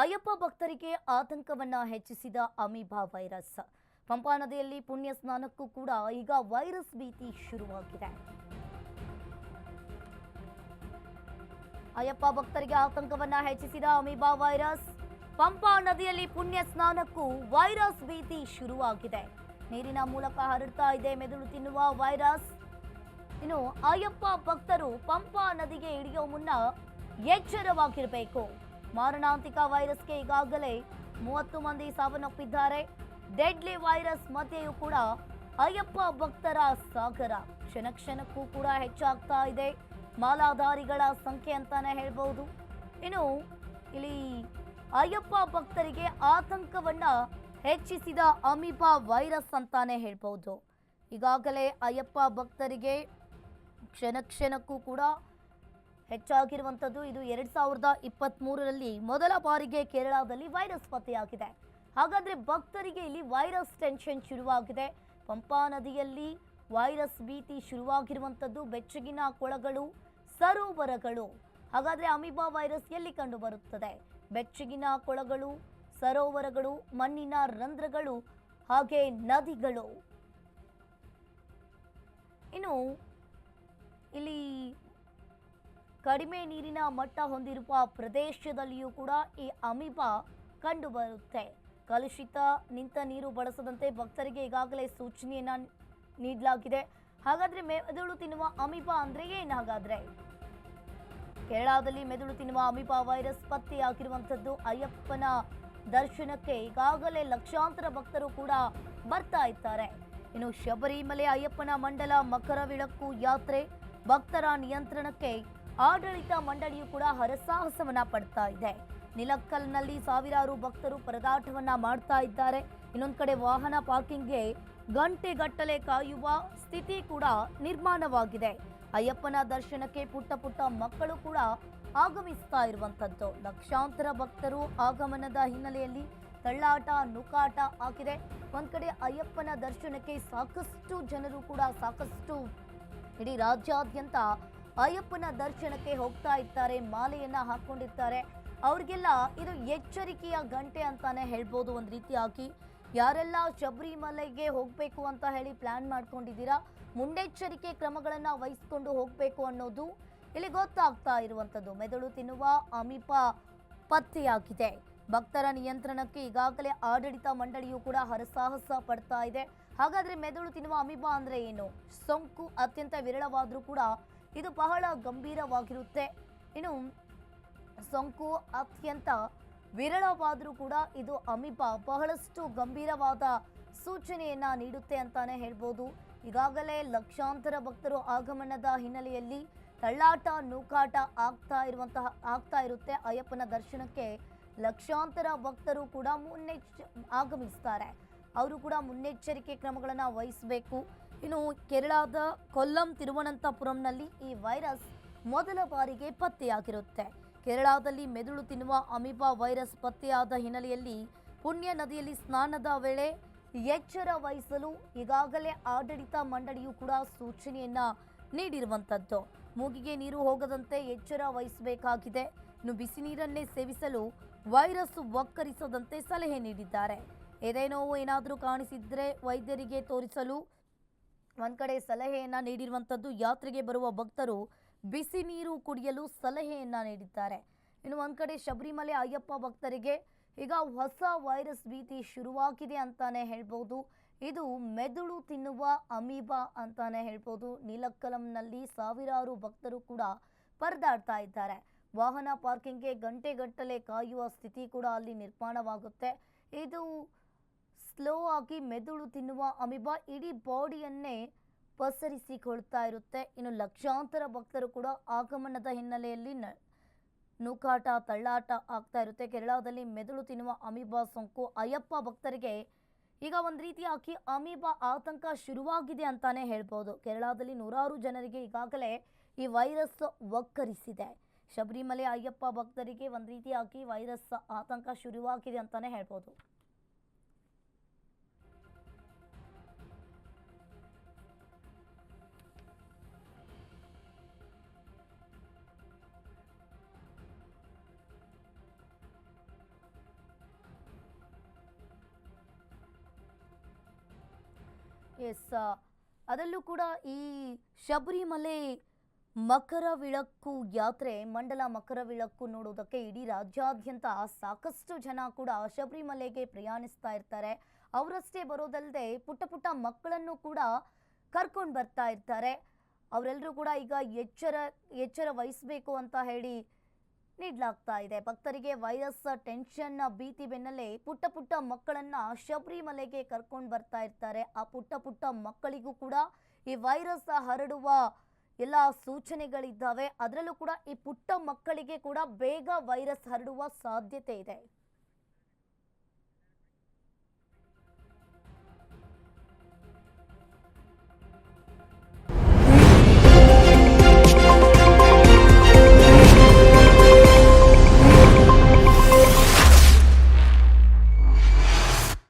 ಅಯ್ಯಪ್ಪ ಭಕ್ತರಿಗೆ ಆತಂಕವನ್ನ ಹೆಚ್ಚಿಸಿದ ಅಮೀಬಾ ವೈರಸ್. ಪಂಪಾ ನದಿಯಲ್ಲಿ ಪುಣ್ಯ ಸ್ನಾನಕ್ಕೂ ಕೂಡ ಈಗ ವೈರಸ್ ಭೀತಿ ಶುರುವಾಗಿದೆ. ಅಯ್ಯಪ್ಪ ಭಕ್ತರಿಗೆ ಆತಂಕವನ್ನ ಹೆಚ್ಚಿಸಿದ ಅಮೀಬಾ ವೈರಸ್. ಪಂಪಾ ನದಿಯಲ್ಲಿ ಪುಣ್ಯ ಸ್ನಾನಕ್ಕೂ ವೈರಸ್ ಭೀತಿ ಶುರುವಾಗಿದೆ. ನೀರಿನ ಮೂಲಕ ಹರಡ್ತಾ ಇದೆ ಮೆದುಳು ತಿನ್ನುವ ವೈರಸ್. ಇನ್ನು ಅಯ್ಯಪ್ಪ ಭಕ್ತರು ಪಂಪಾ ನದಿಗೆ ಇಳಿಯೋ ಮುನ್ನ ಎಚ್ಚರವಾಗಿರಬೇಕು. ಮಾರಣಾಂತಿಕ ವೈರಸ್ಗೆ ಈಗಾಗಲೇ ಮೂವತ್ತು ಮಂದಿ ಸಾವನ್ನಪ್ಪಿದ್ದಾರೆ. ಡೆಡ್ಲಿ ವೈರಸ್ ಮಧ್ಯೆಯೂ ಕೂಡ ಅಯ್ಯಪ್ಪ ಭಕ್ತರ ಸಾಗರ. ಕ್ಷಣ ಕ್ಷಣಕ್ಕೂ ಕೂಡ ಹೆಚ್ಚಾಗ್ತಾ ಇದೆ. ಮಾಲಾಧಾರಿಗಳ ಸಂಖ್ಯೆ ಅಂತಾನೆ ಹೇಳ್ಬಹುದು ಇನ್ನು ಇಲ್ಲಿ ಅಯ್ಯಪ್ಪ ಭಕ್ತರಿಗೆ ಆತಂಕವನ್ನ ಹೆಚ್ಚಿಸಿದ ಅಮೀಬಾ ವೈರಸ್ ಅಂತಾನೆ ಹೇಳ್ಬಹುದು ಈಗಾಗಲೇ ಅಯ್ಯಪ್ಪ ಭಕ್ತರಿಗೆ ಕ್ಷಣ ಕ್ಷಣಕ್ಕೂ ಕೂಡ ಹೆಚ್ಚಾಗಿರುವಂಥದ್ದು ಇದು ಎರಡ್ ಸಾವಿರದ ಇಪ್ಪತ್ತ್ ಮೂರರಲ್ಲಿ ಮೊದಲ ಬಾರಿಗೆ ಕೇರಳದಲ್ಲಿ ವೈರಸ್ ಪತ್ತೆಯಾಗಿದೆ. ಹಾಗಾದ್ರೆ ಭಕ್ತರಿಗೆ ಇಲ್ಲಿ ವೈರಸ್ ಟೆನ್ಷನ್ ಶುರುವಾಗಿದೆ. ಪಂಪಾ ನದಿಯಲ್ಲಿ ವೈರಸ್ ಭೀತಿ ಶುರುವಾಗಿರುವಂಥದ್ದು, ಬೆಚ್ಚಗಿನ ಕೊಳಗಳು, ಸರೋವರಗಳು. ಹಾಗಾದ್ರೆ ಅಮಿಬಾ ವೈರಸ್ ಎಲ್ಲಿ ಕಂಡು ಬರುತ್ತದೆ ಬೆಚ್ಚಗಿನ ಕೊಳಗಳು, ಸರೋವರಗಳು, ಮಣ್ಣಿನ ರಂಧ್ರಗಳು, ಹಾಗೆ ನದಿಗಳು. ಇನ್ನು ಇಲ್ಲಿ ಕಡಿಮೆ ನೀರಿನ ಮಟ್ಟ ಹೊಂದಿರುವ ಪ್ರದೇಶದಲ್ಲಿಯೂ ಕೂಡ ಈ ಅಮೀಬಾ ಕಂಡುಬರುತ್ತೆ. ಕಲುಷಿತ ನಿಂತ ನೀರು ಬಳಸದಂತೆ ಭಕ್ತರಿಗೆ ಈಗಾಗಲೇ ಸೂಚನೆಯನ್ನು ನೀಡಲಾಗಿದೆ. ಹಾಗಾದ್ರೆ ಮೆದುಳು ತಿನ್ನುವ ಅಮೀಬಾ ಅಂದರೆ ಏನು ಹಾಗಾದ್ರೆ? ಕೇರಳದಲ್ಲಿ ಮೆದುಳು ತಿನ್ನುವ ಅಮೀಬಾ ವೈರಸ್ ಪತ್ತೆಯಾಗಿರುವಂಥದ್ದು ಅಯ್ಯಪ್ಪನ ದರ್ಶನಕ್ಕೆ ಈಗಾಗಲೇ ಲಕ್ಷಾಂತರ ಭಕ್ತರು ಕೂಡ ಬರ್ತಾ ಇದ್ದಾರೆ. ಇನ್ನು ಶಬರಿಮಲೆ ಅಯ್ಯಪ್ಪನ ಮಂಡಲ ಮಕರ ವಿಳಕ್ಕು ಯಾತ್ರೆ ಭಕ್ತರ ನಿಯಂತ್ರಣಕ್ಕೆ ಆಡಳಿತ ಮಂಡಳಿಯು ಕೂಡ ಹರಸಾಹಸವನ್ನ ಪಡ್ತಾ ಇದೆ. ನಿಲಕ್ಕಲ್ನಲ್ಲಿ ಸಾವಿರಾರು ಭಕ್ತರು ಪರದಾಟವನ್ನ ಮಾಡ್ತಾ ಇದ್ದಾರೆ. ಇನ್ನೊಂದು ಕಡೆ ವಾಹನ ಪಾರ್ಕಿಂಗ್ಗೆ ಗಂಟೆಗಟ್ಟಲೆ ಕಾಯುವ ಸ್ಥಿತಿ ಕೂಡ ನಿರ್ಮಾಣವಾಗಿದೆ. ಅಯ್ಯಪ್ಪನ ದರ್ಶನಕ್ಕೆ ಪುಟ್ಟ ಪುಟ್ಟ ಮಕ್ಕಳು ಕೂಡ ಆಗಮಿಸ್ತಾ ಇರುವಂಥದ್ದು ಲಕ್ಷಾಂತರ ಭಕ್ತರು ಆಗಮನದ ಹಿನ್ನೆಲೆಯಲ್ಲಿ ತಳ್ಳಾಟ, ನುಕಾಟ ಆಗಿದೆ. ಒಂದ್ ಕಡೆ ಅಯ್ಯಪ್ಪನ ದರ್ಶನಕ್ಕೆ ಸಾಕಷ್ಟು ಜನರು ಕೂಡ ಸಾಕಷ್ಟು ಇಡೀ ರಾಜ್ಯಾದ್ಯಂತ ಅಯ್ಯಪ್ಪನ ದರ್ಶನಕ್ಕೆ ಹೋಗ್ತಾ ಇರ್ತಾರೆ, ಮಾಲೆಯನ್ನ ಹಾಕೊಂಡಿರ್ತಾರೆ. ಅವ್ರಿಗೆಲ್ಲ ಇದು ಎಚ್ಚರಿಕೆಯ ಗಂಟೆ ಅಂತಾನೆ ಹೇಳ್ಬೋದು ಒಂದು ರೀತಿಯಾಗಿ. ಯಾರೆಲ್ಲ ಶಬರಿಮಲೆಗೆ ಹೋಗಬೇಕು ಅಂತ ಹೇಳಿ ಪ್ಲಾನ್ ಮಾಡ್ಕೊಂಡಿದ್ದೀರಾ? ಮುನ್ನೆಚ್ಚರಿಕೆ ಕ್ರಮಗಳನ್ನು ವಹಿಸ್ಕೊಂಡು ಹೋಗಬೇಕು ಅನ್ನೋದು ಇಲ್ಲಿ ಗೊತ್ತಾಗ್ತಾ ಇರುವಂಥದ್ದು ಮೆದುಳು ತಿನ್ನುವ ಅಮೀಪ ಪತ್ತೆಯಾಗಿದೆ. ಭಕ್ತರ ನಿಯಂತ್ರಣಕ್ಕೆ ಈಗಾಗಲೇ ಆಡಳಿತ ಮಂಡಳಿಯು ಕೂಡ ಹರಸಾಹಸ ಪಡ್ತಾ ಇದೆ. ಹಾಗಾದ್ರೆ ಮೆದುಳು ತಿನ್ನುವ ಅಮೀಪ ಅಂದ್ರೆ ಏನು? ಸೋಂಕು ಅತ್ಯಂತ ವಿರಳವಾದರೂ ಕೂಡ ಇದು ಬಹಳ ಗಂಭೀರವಾಗಿರುತ್ತೆ. ಇನ್ನು ಸೋಂಕು ಅತ್ಯಂತ ವಿರಳವಾದರೂ ಕೂಡ ಇದು ಅಮೀಬಾ ಬಹಳಷ್ಟು ಗಂಭೀರವಾದ ಸೂಚನೆಯನ್ನ ನೀಡುತ್ತೆ ಅಂತಾನೆ ಹೇಳ್ಬೋದು. ಈಗಾಗಲೇ ಲಕ್ಷಾಂತರ ಭಕ್ತರು ಆಗಮನದ ಹಿನ್ನೆಲೆಯಲ್ಲಿ ತಳ್ಳಾಟ, ನೂಕಾಟ ಆಗ್ತಾ ಇರುವಂತಹ, ಆಗ್ತಾ ಇರುತ್ತೆ ಅಯ್ಯಪ್ಪನ ದರ್ಶನಕ್ಕೆ. ಲಕ್ಷಾಂತರ ಭಕ್ತರು ಕೂಡ ಮುನ್ನೆಚ್ಚ, ಆಗಮಿಸ್ತಾರೆ. ಅವರು ಕೂಡ ಮುನ್ನೆಚ್ಚರಿಕೆ ಕ್ರಮಗಳನ್ನು ವಹಿಸಬೇಕು. ಇನ್ನು ಕೇರಳದ ಕೊಲ್ಲಂ ತಿರುವನಂತಪುರಂನಲ್ಲಿ ಈ ವೈರಸ್ ಮೊದಲ ಬಾರಿಗೆ ಪತ್ತೆಯಾಗಿರುತ್ತೆ. ಕೇರಳದಲ್ಲಿ ಮೆದುಳು ತಿನ್ನುವ ಅಮೀಬಾ ವೈರಸ್ ಪತ್ತೆಯಾದ ಹಿನ್ನೆಲೆಯಲ್ಲಿ ಪುಣ್ಯ ನದಿಯಲ್ಲಿ ಸ್ನಾನದ ವೇಳೆ ಎಚ್ಚರ ವಹಿಸಲು ಈಗಾಗಲೇ ಆಡಳಿತ ಮಂಡಳಿಯು ಕೂಡ ಸೂಚನೆಯನ್ನ ನೀಡಿರುವಂಥದ್ದು ಮೂಗಿಗೆ ನೀರು ಹೋಗದಂತೆ ಎಚ್ಚರ ವಹಿಸಬೇಕಾಗಿದೆ. ಇನ್ನು ಬಿಸಿ ನೀರನ್ನೇ ಸೇವಿಸಲು ವೈರಸ್ ಒಕ್ಕರಿಸದಂತೆ ಸಲಹೆ ನೀಡಿದ್ದಾರೆ. ಏನೇನೋ ಏನಾದರೂ ಕಾಣಿಸಿದ್ರೆ ವೈದ್ಯರಿಗೆ ತೋರಿಸಲು ಒಂದ್ ಕಡೆ ಸಲಹೆಯನ್ನು ನೀಡಿರುವಂಥದ್ದು ಯಾತ್ರೆಗೆ ಬರುವ ಭಕ್ತರು ಬಿಸಿ ನೀರು ಕುಡಿಯಲು ಸಲಹೆಯನ್ನು ನೀಡಿದ್ದಾರೆ. ಇನ್ನು ಒಂದು ಕಡೆ ಶಬರಿಮಲೆ ಅಯ್ಯಪ್ಪ ಭಕ್ತರಿಗೆ ಈಗ ಹೊಸ ವೈರಸ್ ಭೀತಿ ಶುರುವಾಗಿದೆ ಅಂತಾನೆ ಹೇಳ್ಬೋದು. ಇದು ಮೆದುಳು ತಿನ್ನುವ ಅಮೀಬಾ ಅಂತಾನೆ ಹೇಳ್ಬೋದು. ನೀಲಕ್ಕಲಂನಲ್ಲಿ ಸಾವಿರಾರು ಭಕ್ತರು ಕೂಡ ಪರದಾಡ್ತಾ ಇದ್ದಾರೆ. ವಾಹನ ಪಾರ್ಕಿಂಗ್ಗೆ ಗಂಟೆಗಟ್ಟಲೆ ಕಾಯುವ ಸ್ಥಿತಿ ಕೂಡ ಅಲ್ಲಿ ನಿರ್ಮಾಣವಾಗುತ್ತೆ. ಇದು ಸ್ಲೋ ಆಗಿ ಮೆದುಳು ತಿನ್ನುವ ಅಮಿಬಾ ಇಡೀ ಬಾಡಿಯನ್ನೇ ಪಸರಿಸಿಕೊಳ್ತಾ ಇರುತ್ತೆ. ಇನ್ನು ಲಕ್ಷಾಂತರ ಭಕ್ತರು ಕೂಡ ಆಗಮನದ ಹಿನ್ನೆಲೆಯಲ್ಲಿ ನೂಕಾಟ, ತಳ್ಳಾಟ ಆಗ್ತಾ ಇರುತ್ತೆ. ಕೇರಳದಲ್ಲಿ ಮೆದುಳು ತಿನ್ನುವ ಅಮಿಬಾ ಸೋಂಕು. ಅಯ್ಯಪ್ಪ ಭಕ್ತರಿಗೆ ಈಗ ಒಂದು ರೀತಿಯಾಗಿ ಅಮಿಬಾ ಆತಂಕ ಶುರುವಾಗಿದೆ ಅಂತಾನೆ ಹೇಳ್ಬೋದು. ಕೇರಳದಲ್ಲಿ ನೂರಾರು ಜನರಿಗೆ ಈಗಾಗಲೇ ಈ ವೈರಸ್ ಒಕ್ಕರಿಸಿದೆ ಶಬರಿಮಲೆ ಅಯ್ಯಪ್ಪ ಭಕ್ತರಿಗೆ ಒಂದು ರೀತಿಯಾಗಿ ವೈರಸ್ ಆತಂಕ ಶುರುವಾಗಿದೆ ಅಂತಾನೆ ಹೇಳ್ಬೋದು. ಎಸ್ ಅದರಲ್ಲೂ ಕೂಡ ಈ ಶಬರಿಮಲೆ ಮಕರ ವಿಳಕ್ಕು ಯಾತ್ರೆ, ಮಂಡಲ ಮಕರ ವಿಳಕ್ಕು ನೋಡೋದಕ್ಕೆ ಇಡೀ ರಾಜ್ಯಾದ್ಯಂತ ಸಾಕಷ್ಟು ಜನ ಕೂಡ ಶಬರಿಮಲೆಗೆ ಪ್ರಯಾಣಿಸ್ತಾ ಇರ್ತಾರೆ. ಅವರಷ್ಟೇ ಬರೋದಲ್ಲದೆ ಪುಟ್ಟ ಪುಟ್ಟ ಮಕ್ಕಳನ್ನು ಕೂಡ ಕರ್ಕೊಂಡು ಬರ್ತಾ ಇರ್ತಾರೆ. ಅವರೆಲ್ಲರೂ ಕೂಡ ಈಗ ಎಚ್ಚರ ಎಚ್ಚರ ವಹಿಸಬೇಕು ಅಂತ ಹೇಳಿ ನೀಡಲಾಗ್ತಾ ಇದೆ ಭಕ್ತರಿಗೆ ವೈರಸ್, ಟೆನ್ಷನ್, ಭೀತಿ ಬೆನ್ನಲ್ಲೇ ಪುಟ್ಟ ಪುಟ್ಟ ಮಕ್ಕಳನ್ನ ಶಬರಿಮಲೆಗೆ ಕರ್ಕೊಂಡು ಬರ್ತಾ ಇರ್ತಾರೆ. ಆ ಪುಟ್ಟ ಪುಟ್ಟ ಮಕ್ಕಳಿಗೂ ಕೂಡ ಈ ವೈರಸ್ ಹರಡುವ ಎಲ್ಲ ಸೂಚನೆಗಳಿದ್ದಾವೆ. ಅದರಲ್ಲೂ ಕೂಡ ಈ ಪುಟ್ಟ ಮಕ್ಕಳಿಗೆ ಕೂಡ ಬೇಗ ವೈರಸ್ ಹರಡುವ ಸಾಧ್ಯತೆ ಇದೆ.